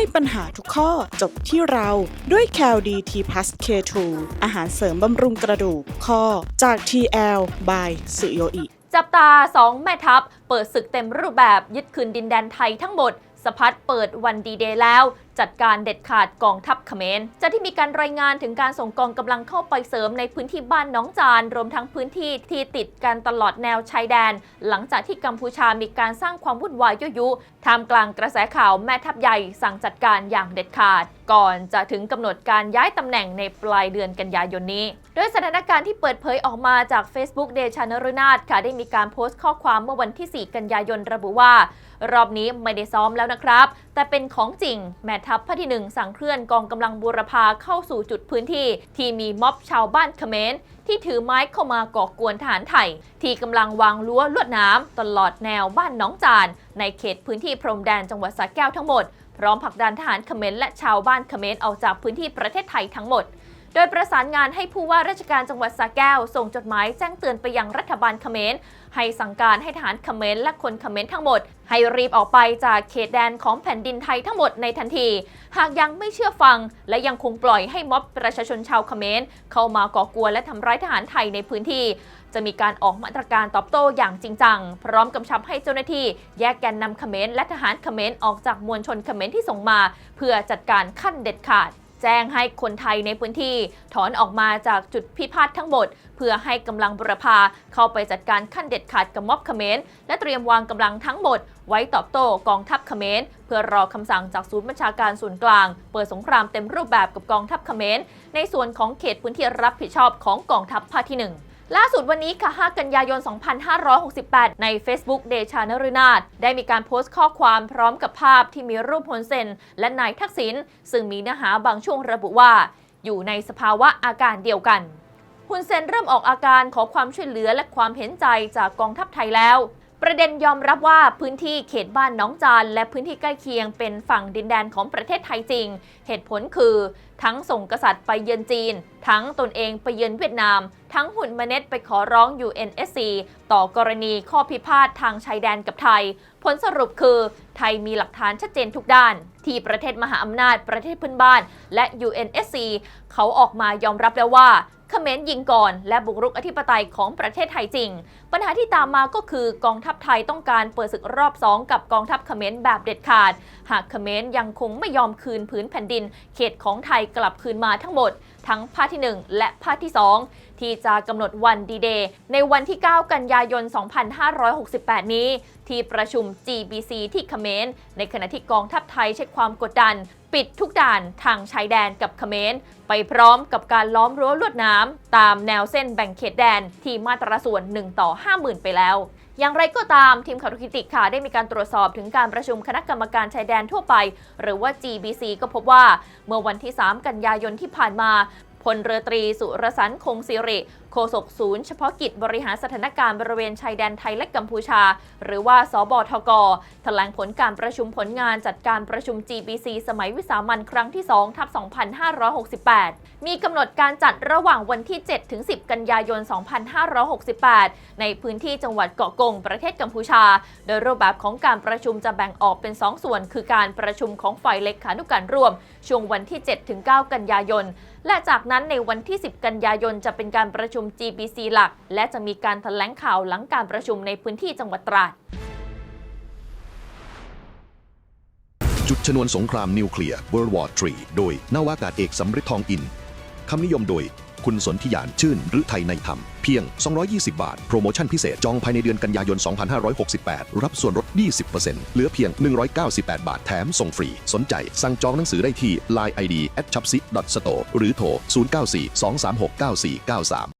ให้ปัญหาทุกข้อจบที่เราด้วย c a l d t plus K2 อาหารเสริมบำรุงกระดูกข้อจาก TL by สุโยอิจับตา 2 แม่ทัพ เปิดศึกเต็มรูปแบบยึดคืนดินแดนไทยทั้งหมดสะพัดเปิดวันดีเดย์แล้ว จัดการเด็ดขาดกองทัพเขมรจะที่มีการรายงานถึงการส่งกองกำลังเข้าไปเสริมในพื้นที่บ้านน้องจาน รวมทั้งพื้นที่ที่ติดกันตลอดแนวชายแดน หลังจากที่กัมพูชามีการสร้างความวุ่นวายยั่วยุท่ามกลางกระแสข่าวแม่ทัพใหญ่สั่งจัดการอย่างเด็ดขาด ก่อนจะถึงกำหนดการย้ายตำแหน่งในปลายเดือนกันยายนนี้ด้วยสถานการณ์ที่เปิดเผยออกมาจาก Facebook เดชานรุนาถค่ะได้มีการโพสต์ข้อความเมื่อวันที่ 4 กันยายนระบุว่า รอบนี้ไม่ได้ซ้อมแล้วนะครับ แต่เป็นของจริงแม่ทัพภาคที่ 1 สั่งเคลื่อนกองกำลังบูรพาเข้าสู่จุดพื้นที่ ที่มีม็อบชาวบ้านเขมรที่ถือไม้เข้ามาก่อกวนทหารไทย ที่กำลังวางรั้วลวดน้ำตลอดแนวบ้านน้องจาน ในเขตพื้นที่พรมแดนจังหวัดสระแก้วทั้งหมด พร้อมผลักดันทหารเขมรและชาวบ้านเขมรออกจากพื้นที่ประเทศไทยทั้งหมด โดยประสานงานให้ผู้ว่าราชการจังหวัดสระแก้ว ส่งจดหมายแจ้งเตือนไปยังรัฐบาลเขมรให้สั่งการให้ทหารเขมรและคนเขมรทั้งหมด ให้รีบออกไปจากเขตแดนของแผ่นดินไทยทั้งหมดในทันที หากยังไม่เชื่อฟัง และยังคงปล่อยให้ม็อบประชาชนชาวเขมรเข้ามาก่อกวนและทำร้ายทหารไทยในพื้นที่ จะมีการออกมาตรการตอบโต้อย่างจริงจัง พร้อมกำชับให้เจ้าหน้าที่ แยกแกนนำเขมรและทหารเขมรออกจากมวลชนเขมรที่ส่งมา เพื่อจัดการขั้นเด็ดขาด แจ้งให้คนไทยในพื้นที่ ถอนออกมาจากจุดพิพาททั้งหมด เพื่อให้กำลังบุรพาเข้าไปจัดการขั้นเด็ดขาดกับม็อบเขมรและเตรียมวางกำลังทั้งหมด ไว้ตอบโต้กองทัพเขมรเพื่อรอคำสั่งจากศูนย์บัญชาการส่วนกลาง เปิดสงครามเต็มรูปแบบกับกองทัพเขมรในส่วนของเขตพื้นที่รับผิดชอบของกองทัพภาคที่หนึ่ง ล่าสุดวันนี้ค่ะ 5 กันยายน 2568 ใน Facebook เดชานรุนาถได้มีการโพสต์ข้อความพร้อมกับภาพที่มีรูปฮุนเซน และนายทักษิณซึ่งมีเนื้อหาบางช่วงระบุว่า อยู่ในสภาวะอาการเดียวกันฮุนเซนเริ่มออกอาการขอความช่วยเหลือและความเห็นใจจากกองทัพไทยแล้ว ประเด็นยอมรับว่าพื้นที่เขตบ้านน้องจานและพื้นที่ใกล้เคียงเป็นฝั่งดินแดนของประเทศไทยจริง เหตุผลคือ ทั้งส่งกษัตริย์ไปเยือนจีน ทั้งตนเองไปเยือนเวียดนาม ทั้งหุ่นมเน็ตไปขอร้อง UNSC ต่อกรณีข้อพิพาททางชายแดนกับไทย ผลสรุปคือ ไทยมีหลักฐานชัดเจนทุกด้าน ที่ประเทศมหาอำนาจประเทศเพื่อนบ้าน และ UNSC เขาออกมายอมรับแล้วว่าเขมรยิงก่อน และบุกรุกอธิปไตยของประเทศไทยจริง ปัญหาที่ตามมาก็คือกองทัพไทยต้องการเปิดศึกรอบ 2 กับกองทัพเขมรแบบเด็ดขาด หากเขมรยังคงไม่ยอมคืนผืนแผ่นดินเขตของไทยกลับคืนมาทั้งหมด ทั้งภาคที่ 1 และภาคที่ 2 ที่จะกำหนดวันดีเดย์ในวันที่ 9 กันยายน 2568 นี้ ที่ประชุม GBC ที่เขมรในขณะที่กองทัพไทยใช้ความกดดัน ปิดทุกด่านทางชายแดนกับเขมรไปพร้อมกับการล้อมรั้วลวดน้ำตามแนวเส้นแบ่งเขตแดนที่มาตราส่วน 1 ต่อ 50,000 ไปแล้ว อย่างไรก็ตามทีมข่าวทุกคิติค่ะได้มีการตรวจสอบถึงการประชุมคณะกรรมการชายแดนทั่วไป หรือว่า GBC ก็พบว่าเมื่อวันที่ 3 กันยายนที่ผ่านมาพลเรือตรีสุรสันคงสิริ โฆษกศูนย์เฉพาะกิจบริหารสถานการณ์บริเวณชายแดนไทยและกัมพูชา หรือว่าสบทกแถลงผลการประชุมผลงานจัดการประชุม GBC สมัยวิสามันครั้งที่2ทับ2568 มีกำหนดการจัดระหว่างวันที่ 7 ถึง 10 กันยายน 2568 ในพื้นที่จังหวัดเกาะกงประเทศกัมพูชา โดยรูปแบบของการประชุมจะแบ่งออกเป็น 2 ส่วน คือการประชุมของฝ่ายเลขานุการร่วม ช่วงวันที่ 7 ถึง 9 กันยายน และจากนั้นในวันที่ 10 กันยายนจะเป็นการประชุม GBC หลัก และจะมีการแถลงข่าวหลังการประชุมในพื้นที่จังหวัดตราด จุดชนวนสงครามนิวเคลียร์ World War III โดยนาวากาศเอกสำริดทองอิน คำนิยมโดยคุณสนธิยานชื่นหรือไทยในธรรม เพียง 220 บาท โปรโมชั่นพิเศษ จองภายในเดือนกันยายน 2568 รับส่วนลด 20%เหลือเพียง 198 บาทแถมส่งฟรี สนใจ สั่งจองหนังสือได้ที่ Line ID at c h a p s i store หรือโทร 094 236 9493